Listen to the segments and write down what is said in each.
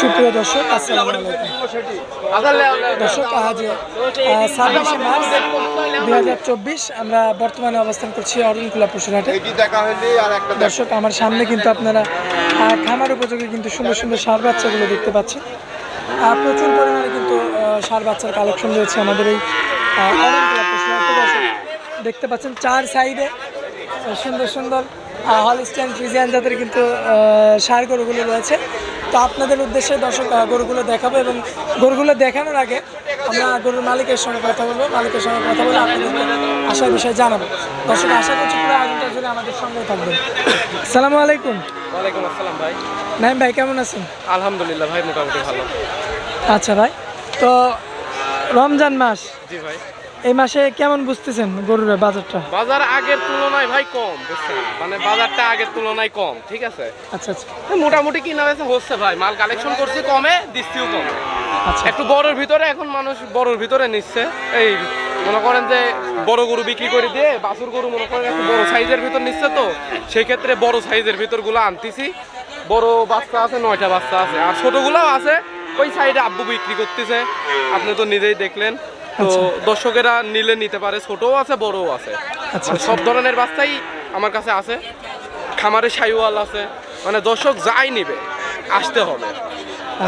সুপ্রিয় দর্শক দর্শক, আজ ছাব্বিশে মার্চ, দুই হাজার চব্বিশ, আমরা বর্তমানে অবস্থান করছি অরুণকুলা পশুরহাটে দর্শক, আমার সামনে কিন্তু আপনারা খামার উপযোগী কিন্তু সুন্দর সুন্দর সার বাচ্চাগুলো দেখতে পাচ্ছেন। প্রচুর পরিমাণে কিন্তু সার বাচ্চার কালেকশন রয়েছে আমাদের এই দেখতে পাচ্ছেন চার সাইডে, সুন্দর সুন্দর হলস্টাইন ফ্রিজিয়ান জাতের কিন্তু সার গরুগুলো রয়েছে। তো আপনাদের উদ্দেশ্যে দর্শক গরুগুলো দেখাবো এবং গরুগুলো দেখানোর আগে আমরা গরুর মালিকের সঙ্গে কথা বলব। মালিকের সঙ্গে কথা বলে আপনাদেরকে আশার বিষয়ে জানাব। দর্শক আশা করছি পুরো আয়োজনটা জুড়ে আমাদের সঙ্গে থাকবেন। সালামু আলাইকুম। ওয়ালাইকুম আসসালাম ভাই। নাইম ভাই কেমন আছেন? আলহামদুলিল্লাহ ভাই মোটামুটি ভালো। আচ্ছা ভাই তো রমজান মাস। জি ভাই। এই মাসে কেমন বুঝতেছেন গরুর বাজারটা? বাজার আগের তুলনায় ভাই কম বুঝছেন? মানে বাজারটা আগের তুলনায় কম ঠিক আছে? আচ্ছা আচ্ছা। মোটামুটি কিনা বেচা হচ্ছে ভাই মাল কালেকশন করছি কমে দিচ্ছিও কমে। আচ্ছা। একটু বড়োর ভিতরে এখন মানুষ বড়োর ভিতরে নিচ্ছে। এই মনে করেন যে বড় গরু বিক্রি করে দিয়ে বাছুর গরু মনে করেন একটু বড় সাইজের ভিতর নিচ্ছে তো সেই ক্ষেত্রে বড় সাইজের ভিতরগুলো আনতেছি। বড় বাচ্চা আছে নয়টা বাচ্চা আছে। আর ছোটগুলোও আছে ওই সাইডে আব্বু বিক্রি করতেছে। আপনি তো নিজেই দেখলেন। তো আচ্ছা। দর্শকেরা নিলে নিতে পারে ছোটও আছে বড়ও আছে। আচ্ছা, মানে সব ধরনের বাচ্চাই আমার কাছে আছে। খামারে সাইওয়াল আছে। মানে দর্শক যাই নিবে আসতে হবে।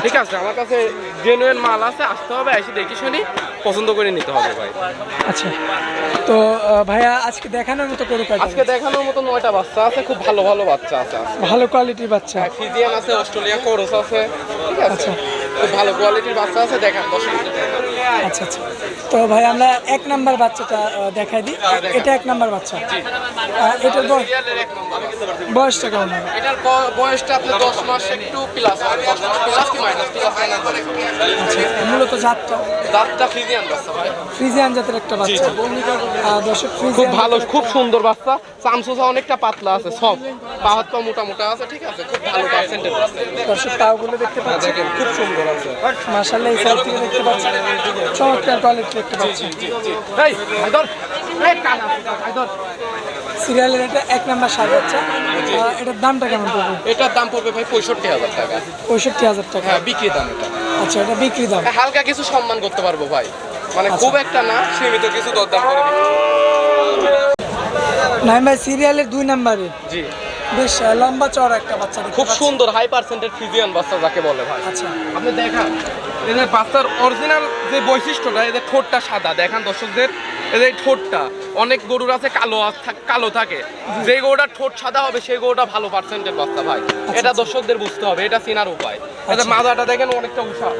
ঠিক আছে আমার কাছে জেনুইন মাল আছে আসতে হবে এসে দেখি শুনি পছন্দ করে নিতে হবে ভাই। আচ্ছা। তো ভাইয়া আজকে দেখানোর মতো গরু কয়টা আজকে দেখানোর মতো নয়টা বাচ্চা আছে খুব ভালো ভালো বাচ্চা আছে ভালো কোয়ালিটির বাচ্চা। ফিজিয়ান আছে অস্ট্রেলিয়া কোরস আছে ঠিক আছে। আচ্ছা। খুব ভালো কোয়ালিটির বাচ্চা আছে দেখান দর্শক আচ্ছা আচ্ছা। তো ভাই আমরা এক নাম্বার বাচ্চাটা দেখাই দিই। এটা এক নাম্বার বাচ্চা। এটার বয়সটা কেমন হবে? এটার বয়সটা আপনার দশ মাস একটু প্লাস প্লাস কি মাইনাস প্লাস মাইনাস আচ্ছা মূলত জাতটা? দাঁতটা ফিজিয়ান বাচ্চা ভাই। ফ্রিজিয়ান জাতের একটা বাচ্চা। দর্শক খুব ভালো খুব সুন্দর বাচ্চা। চামচুচা অনেকটা পাতলা আছে সব। পা হাত পা মোটা মোটা আছে ঠিক আছে? খুব ভালো পার্সেন্টেজ আছে। দর্শক পাওগুলো দেখতে পাচ্ছি খুব সুন্দর আছে। মার্শাল্লাহ এই সাইড থেকে দেখতে পাচ্ছি চমৎকার কোয়ালিটি দেখতে পাচ্ছি সিরিয়ালের এটা এক নাম্বার সার বাচ্চা এটার দামটা কেমন পড়বে? এটার দাম পড়বে ভাই পঁয়ষট্টি হাজার টাকা। পঁয়ষট্টি হাজার টাকা। হ্যাঁ বিক্রি দাম এটা। আচ্ছা এটা বিক্রি দাম। হালকা কিছু সম্মান করতে পারব ভাই। মানে খুব একটা না সীমিত কিছু দরদাম করে নাইম ভাই সিরিয়ালের দুই নাম্বারে। জি। বেশ লম্বা চড়া একটা বাচ্চা খুব সুন্দর হাই পার্সেন্টের ফিজিয়ান বাচ্চা যাকে বলে ভাই। আচ্ছা। আপনি দেখান। এদের বাচ্চার অরিজিনাল যে বৈশিষ্ট্যটা এদের ঠোঁটটা সাদা। দেখান দর্শকদের এদের ঠোঁটটা। অনেক গরুর আছে কালো আ- থাক- কালো থাকে। যে গরুটার ঠোঁট সাদা হবে সেই গরুটা ভালো পার্সেন্টের বাচ্চা ভাই। এটা দর্শকদের বুঝতে হবে এটা চিনার উপায়। এদের আচ্ছা। মাজাটা দেখেন অনেকটা উষা।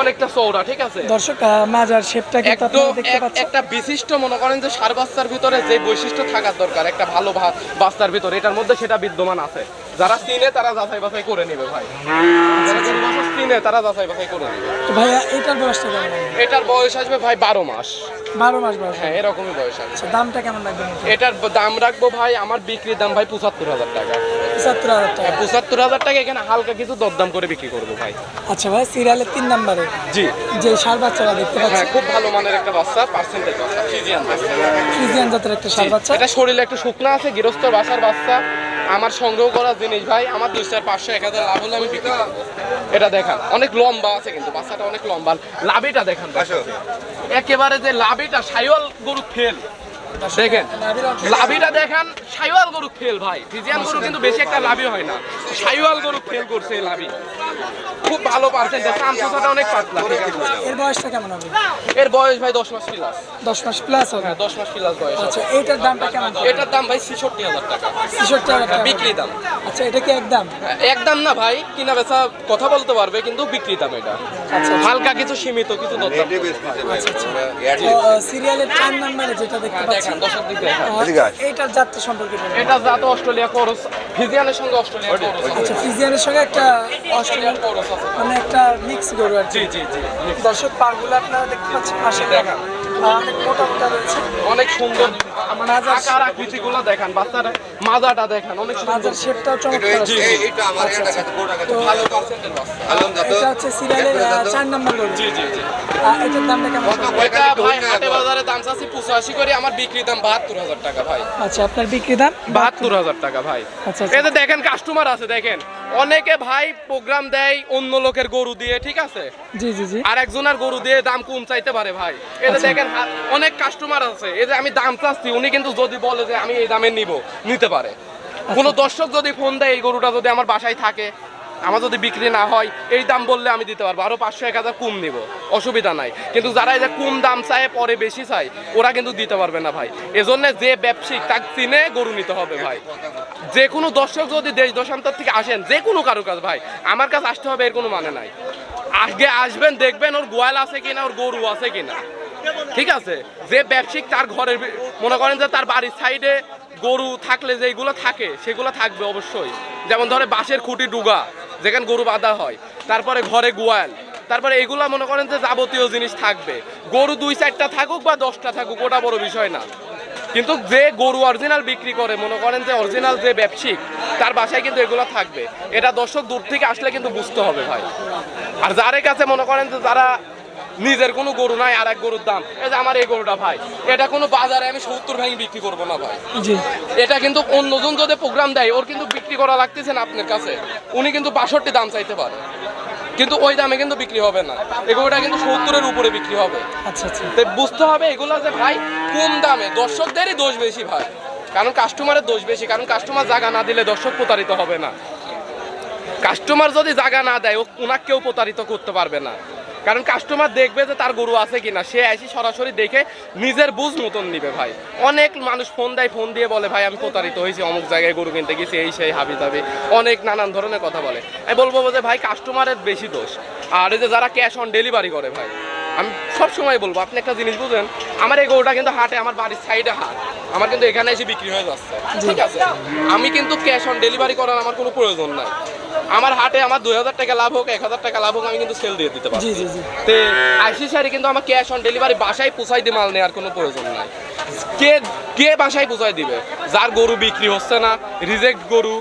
অনেকটা চৌড়া ঠিক আছে? দর্শক মাজার শেপটা কিন্তু আপনারা দেখতে পাচ্ছেন। একটা বিশিষ্ট মনে করেন যে সার বাচ্চার ভিতরে যে বৈশিষ্ট্য থাকার দরকার একটা ভালো বাস্তার বাচ্চার ভিতরে এটার মধ্যে সেটা বিদ্যমান আছে। যারা চিনে তারা যাচাই বাছাই করে নেবে ভাই। যারা গরু বাছুর চিনে তারা যাচাই বাছাই করে নেবে। ভাইয়া এটার বয়সটা কেমন এটার বয়স আসবে ভাই বারো মাস। বারো মাস বয়স। হ্যাঁ এরকমই বয়স আসবে। আচ্ছা দামটা কেমন লাগবে এটার দাম রাখব ভাই আমার বিক্রির দাম ভাই পঁচাত্তর হাজার টাকা। পঁচাত্তর হাজার টাকা। পঁচাত্তর হাজার টাকা এখানে হালকা কিছু দরদাম করে বিক্রি করব ভাই। আচ্ছা ভাই সিরিয়ালের তিন নাম্বারে। জি। যে সার বাচ্চারা দেখতে পাচ্ছি হ্যাঁ খুব ভালো মানের একটা বাচ্চা পার্সেন্টেজ বাচ্চা ফিজিয়ান বাচ্চা। ফ্রিজিয়ান জাতের একটা সার বাচ্চা। এটা শরীরে একটু শুকনা আছে গৃহস্থ বাসার বাচ্চা। আমার সংগ্রহ করা জিনিস ভাই আমার দুই চার পাঁচশো এক হাজার লাভ হলে আমি বিক্রি করব। এটা দেখান। অনেক লম্বা আছে কিন্তু বাচ্চাটা অনেক লম্বা। লাভিটা দেখান একেবারে যে লাভেটা সাইওয়াল গরু ফেল দেখেন লাভিটা দেখান সাইওয়াল গরু ফেল ভাই। ফিজিয়ান গরু কিন্তু বেশি একটা লাভি হয় না। সাইওয়াল গরু ফেল করছে লাভি। ভালো পার্সেন্টেজ অনেক পাতলা। এর বয়সটা কেমন হবে? এর বয়স ভাই দশ মাস প্লাস দশ মাস প্লাস হবে? হ্যাঁ দশ মাস প্লাস বয়স আচ্ছা এইটার দামটা কেমন এটার দাম ভাই ছেষট্টি হাজার টাকা। ছেষট্টি হাজার টাকা। বিক্রি দাম। আচ্ছা এটা কি একদম একদম না ভাই কিনা বেচা কথা বলতে পারবে কিন্তু বিক্রি দাম এটা। আচ্ছা হালকা কিছু সীমিত কিছু দরদাম। আচ্ছা আচ্ছা। সিরিয়ালের চার নাম্বারে যেটা দেখতে পাচ্ছি দেখান দর্শক জাতটা সম্পর্কে এটা জাত অস্ট্রেলিয়া করস ফিজিয়ানের সঙ্গে অস্ট্রেলিয়া করস আচ্ছা ফ্রিজিয়ানের সঙ্গে একটা অস্ট্রেলিয়ান করস আছে। মানে একটা মিক্স গরু আর জি জি জি দর্শক পাগুলো আপনারা দেখতে পাচ্ছেন পাশে দেখান আহ, অনেক মোটা মোটা রয়েছে। অনেক সুন্দর মানে আকার আকৃতি গুলো দেখান বাচ্চারা মাজাটা দেখান অনেক সুন্দর। শেপটাও চমৎকার আছে। কাছে ভালো বাচ্চা। এটা হচ্ছে সিরিয়ালের চার নম্বর গরু। জি জি জি। এটার দামটা কেমন এটা ভাই হাটে বাজারে দাম চাচ্ছি পঁচাশি করে আমার বিক্রি দাম বাহাত্তর হাজার টাকা ভাই। আচ্ছা আপনার বিক্রি দাম? বাহাত্তর হাজার টাকা ভাই। আচ্ছা আচ্ছা। দেখেন কাস্টমার আছে দেখেন। অনেকে ভাই প্রোগ্রাম দেয় অন্য লোকের গরু দিয়ে ঠিক আছে? জি জি জি। আর একজনের গরু দিয়ে দাম কম চাইতে পারে ভাই। এতে আচ্ছা। দেখেন অনেক কাস্টমার আছে। এই যে আমি দাম চাচ্ছি উনি কিন্তু যদি বলে যে আমি এই দামে নিব নিতে পারে। আচ্ছা। কোনো দর্শক যদি ফোন দেয় এই গরুটা যদি আমার বাসায় থাকে আমার যদি বিক্রি না হয়, এই দাম বললে আমি দিতে পারব। আরও পাঁচশো, এক হাজার কম নিব। অসুবিধা নাই। কিন্তু যারা এই যে কম দাম চায়, পরে বেশি চায়, ওরা কিন্তু দিতে পারবে না ভাই। এজন্য যে ব্যবসায়িক তাকে চিনে গরু নিতে হবে ভাই। যে কোনো দর্শক যদি দেশ দেশান্তর থেকে আসেন, যে কোনো কারও কাজ ভাই, আমার কাছে আসতে হবে এর কোনো মানে নাই। আগে আসবেন, দেখবেন ওর গোয়াল আছে কিনা, ওর গরু আছে কিনা। ঠিক আছে? যে ব্যবসায়িক তার ঘরের মনে করেন যে তার বাড়ির সাইডে গরু থাকলে যেগুলো থাকে, সেগুলো থাকবে অবশ্যই। যেমন ধরে বাঁশের খুঁটি ডুগা। যেখানে গরু বাঁধা হয়। তারপরে ঘরে গোয়াল। তারপরে এগুলা মনে করেন যে যাবতীয় জিনিস থাকবে। গরু দুই, চারটা থাকুক বা দশটা থাকুক, ওটা বড় বিষয় না। কিন্তু যে গরু অরিজিনাল বিক্রি করে, মনে করেন যে অরিজিনাল যে ব্যবসায়িক, তার বাসায় কিন্তু এগুলো থাকবে। এটা দর্শক দূর থেকে আসলে কিন্তু বুঝতে হবে ভাই। আর যারের কাছে মনে করেন যে যারা নিজের কোনো গরু নাই আর এক গরুর দাম। এই যে আমার এই গরুটা ভাই এটা কোনো বাজারে আমি সত্তর ভেঙে বিক্রি করব না ভাই। এটা কিন্তু অন্যজন যদি প্রোগ্রাম দেয় ওর কিন্তু বিক্রি করা লাগতেছে না আপনার কাছে। উনি কিন্তু বাষট্টি দাম চাইতে পারে। কিন্তু ওই দামে কিন্তু বিক্রি হবে না। এগুলোটা কিন্তু সত্তরের উপরে বিক্রি হবে। আচ্ছা আচ্ছা। তো বুঝতে হবে এগুলো যে ভাই কম দামে দর্শকদেরই দোষ বেশি ভাই। কারণ কাস্টমারের দোষ বেশি কারণ কাস্টমার জায়গা না দিলে দর্শক প্রতারিত হবে না। কাস্টমার যদি জায়গা না দেয় ও ওনাকে কেউ প্রতারিত করতে পারবে না। কারণ কাস্টমার দেখবে যে তার গরু আছে কিনা। সে এসে সরাসরি দেখে নিজের বুঝ মতন নিবে ভাই। অনেক মানুষ ফোন দেয় ফোন দিয়ে বলে, ভাই, আমি প্রতারিত হয়েছি, অমুক জায়গায় গরু কিনতে গেছি, এই সেই হাবি যাবে অনেক নানান ধরনের কথা বলে। আমি বলব যে, ভাই কাস্টমারের বেশি দোষ। আর এই যে যারা ক্যাশ অন ডেলিভারি করে ভাই, আমি সবসময় বলব, আপনি একটা জিনিস বুঝেন, আমার এই গরুটা কিন্তু হাটে, আমার বাড়ির সাইডে হাট। আমার কিন্তু এখানে এসে বিক্রি হয়ে যাচ্ছে ঠিক আছে? আমি কিন্তু ক্যাশ অন ডেলিভারি করার আমার কোনো প্রয়োজন নাই। আমার হাটে আমার দুই হাজার টাকা লাভ হোক এক হাজার টাকা লাভ হোক আমি কিন্তু সেল দিয়ে দিতে পারি তে আইসি সারি কিন্তু আমার ক্যাশ অন ডেলিভারি বাসায় পুষাই দিয়ে মাল নেওয়ার কোনো প্রয়োজন নাই। কে কে বাসায় পুষাই দিবে? যার গরু বিক্রি হচ্ছে না রিজেক্ট গরু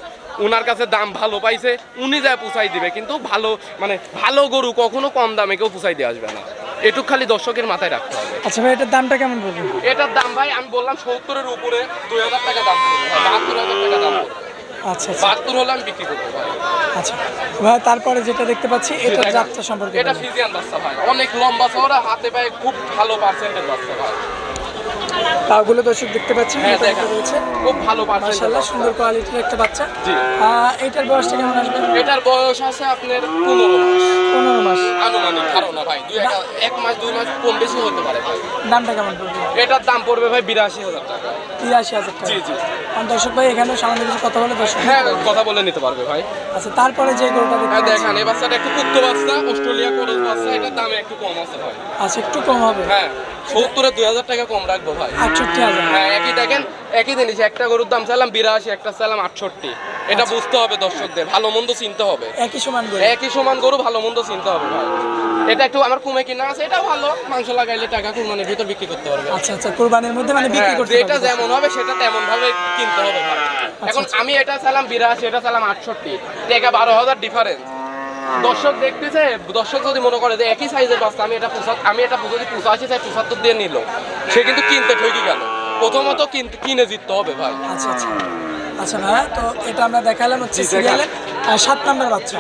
উনার কাছে দাম ভালো পাইছে উনি যা পুষাই দিবে কিন্তু ভালো মানে ভালো গরু কখনো কম দামে কেউ পুষাই দিয়ে আসবে না। এটুক খালি দর্শকের মাথায় রাখতে হবে। আচ্ছা ভাই এটার দামটা কেমন পড়বে এটার দাম ভাই আমি বললাম সত্তরের উপরে দুই হাজার টাকা দাম পড়বে। বাহাত্তর হাজার টাকা দাম পড়বে। আচ্ছা আচ্ছা। বাহাত্তর হলে আমি বিক্রি করব পারি আচ্ছা। ভাই তারপরে যেটা দেখতে পাচ্ছি এটা যাত্রা সম্পর্কে এটা ফিজিয়ান বাচ্চা ভাই। অনেক লম্বা চওড়া হাতে পায়ে খুব ভালো পার্সেন্টের বাচ্চা ভাই। পাগুলো দর্শক দেখতে পাচ্ছি হ্যাঁ রয়েছে। খুব ভালো মাশাআল্লাহ সুন্দর কোয়ালিটির একটা বাচ্চা। জি। এটার বয়সটা কেমন আসবে? এটার বয়স আছে আপনার পনেরো মাস। পনেরো মাস। আনুমানিক ধারণা ভাই দুই এক মাস দুই মাস কম বেশি হতে পারে ভাই। দামটা কেমন পড়বে? এটার দাম পড়বে ভাই বিরাশি হাজার টাকা। তিরাশি হাজার টাকা। জি জি। দর্শক ভাই এখানেও সামান্য কিছু কথা বলে দর্শক হ্যাঁ কথা বলে নিতে পারবে ভাই। আচ্ছা তারপরে যে গরুটা দেখতে হ্যাঁ দেখেন এই বাচ্চাটা একটু পুত্র বাচ্চা অস্ট্রেলিয়া করজ বাচ্চা এটার দামে একটু কম আছে ভাই। আচ্ছা একটু কম হবে। হ্যাঁ সত্তরে দুই হাজার টাকা কম রাখব ভাই। আটষট্টি হাজার। হ্যাঁ একই দেখেন একই জিনিস একটা গরুর দাম চাইলাম বিরাশি একটা চাইলাম আটষট্টি। এটা বুঝতে হবে দর্শকদের ভালো মন্দ চিনতে হবে। একই সমান গরু। একই সমান গরু ভালো মন্দ চিনতে হবে ভাই। এটা একটু আমার কুমে কিনা আছে এটাও ভালো। মাংস লাগাইলে টাকা কুরবানির ভিতর বিক্রি করতে পারবে। আচ্ছা আচ্ছা কোরবানির মধ্যে মানে বিক্রি হ্যাঁ, করতে পারবে। যেমন হবে সেটা তেমন ভাবে কিনতে হবে ভাই। এখন আচ্ছা। আমি এটা চাইলাম বিরাশি এটা চাইলাম আটষট্টি। টাকা বারো হাজার ডিফারেন্স দর্শক দেখতেছে দর্শক যদি মনে করে যে একই সাইজের বাচ্চা, আমি এটা পোশাক, আমি এটা যদি পঁচাশি চাই পঁচাত্তর দিয়ে নিল। সে কিন্তু কিনতে ঠকি গেল প্রথমত কিনে জিততে হবে ভাই। আচ্ছা আচ্ছা। আচ্ছা ভাইয়া তো এটা আমরা দেখালাম হচ্ছে। সিরিয়ালের সাত নম্বর বাচ্চা।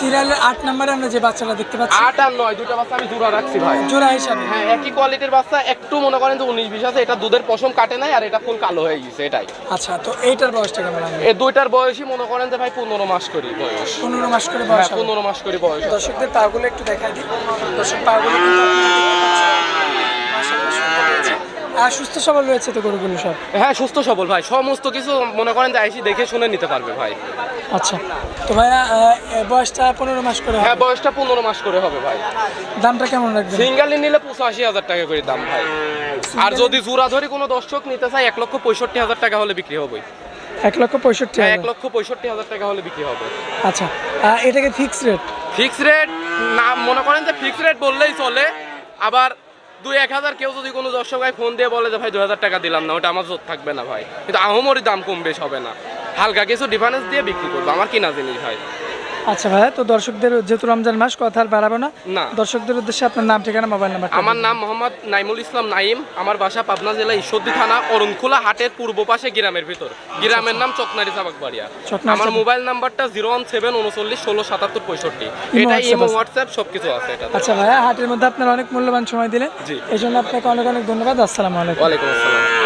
সিরিয়ালের আট নম্বরে আমরা যে বাচ্চাটা দেখতে পাচ্ছি আট আর নয় দুটো বাচ্চা আমি জোড়া রাখছি ভাই। জোড়া হিসাবে। হ্যাঁ একই কোয়ালিটির বাচ্চা একটু মনে করেন যে উনিশ বিশ আছে এটা দুধের পশম কাটে নাই আর এটা ফুল কালো হয়ে গেছে এটাই। আচ্ছা তো এইটার বয়সটা কেমন এই দুইটার বয়সই মনে করেন যে ভাই পনেরো মাস করি বয়স। পনেরো মাস করে হ্যাঁ বয়স পনেরো মাস করি বয়স দর্শকদের পাগুলো একটু দেখাই দিই। দর্শক পাগুলো কিন্তু আপনারা দেখতে পাচ্ছেন। মাশাআল্লাহ সুন্দর রয়েছে। আর সুস্থ সবল রয়েছে তো গরুগুলো সব? হ্যাঁ সুস্থ সবল ভাই। সমস্ত কিছু মনে করেন যে আইসি দেখে শুনে নিতে পারবে ভাই। আচ্ছা। তো ভাইয়া বয়সটা পনেরো মাস করে হ্যাঁ বয়সটা পনেরো মাস করে হবে ভাই। দামটা কেমন রাখবেন? সিঙ্গালি নিলে পঁচাশি হাজার টাকা করে দাম ভাই। আর যদি জোড়া ধরে কোনো দর্শক নিতে চায় এক লক্ষ পঁয়ষট্টি হাজার টাকা হলে বিক্রি হবে। এক লক্ষ পঁয়ষট্টি হ্যাঁ এক লক্ষ পঁয়ষট্টি হাজার টাকা হলে বিক্রি হবে। আচ্ছা। এটাকে ফিক্স রেট ফিক্স রেট না মনে করেন যে ফিক্স রেট বললেই চলে। আবার দুই এক হাজার কেউ যদি কোনো দর্শক ভাই ফোন দিয়ে বলে যে, ভাই দু হাজার টাকা দিলাম না, ওটা আমার জোর থাকবে না, ভাই। কিন্তু আহমরি দাম কম বেশ হবে না। হালকা কিছু ডিফারেন্স দিয়ে বিক্রি করব, আমার কিনা জিনিস, ভাই। আচ্ছা ভাইয়া তো দর্শকদের যেহেতু রমজান মাস কথা আর বাড়াবো না। না। দর্শকদের উদ্দেশ্যে আপনার নাম ঠিকানা মোবাইল নাম্বার আমার নাম মোহাম্মদ নাইমুল ইসলাম নাইম। আমার বাসা পাবনা জেলা ঈশ্বরদী থানা অরুণখোলা হাটের পূর্ব পাশে গ্রামের ভিতর। গ্রামের নাম চকনারি চাবাকবাড়িয়া চকনারি আমার চাবাক- মোবাইল নাম্বারটা জিরো ওয়ান সেভেন উনচল্লিশ ষোলো সাতাত্তর পঁয়ষট্টি। এটা WhatsApp ইমো আছে। হোয়াটসঅ্যাপ সবকিছু আছে এটা আচ্ছা ভাইয়া হাটের মধ্যে আপনার অনেক মূল্যবান সময় দিলেন। জি। এই জন্য আপনাকে অনেক অনেক ধন্যবাদ। আসসালামু আলাইকুম। ওয়ালাইকুম আসসালাম।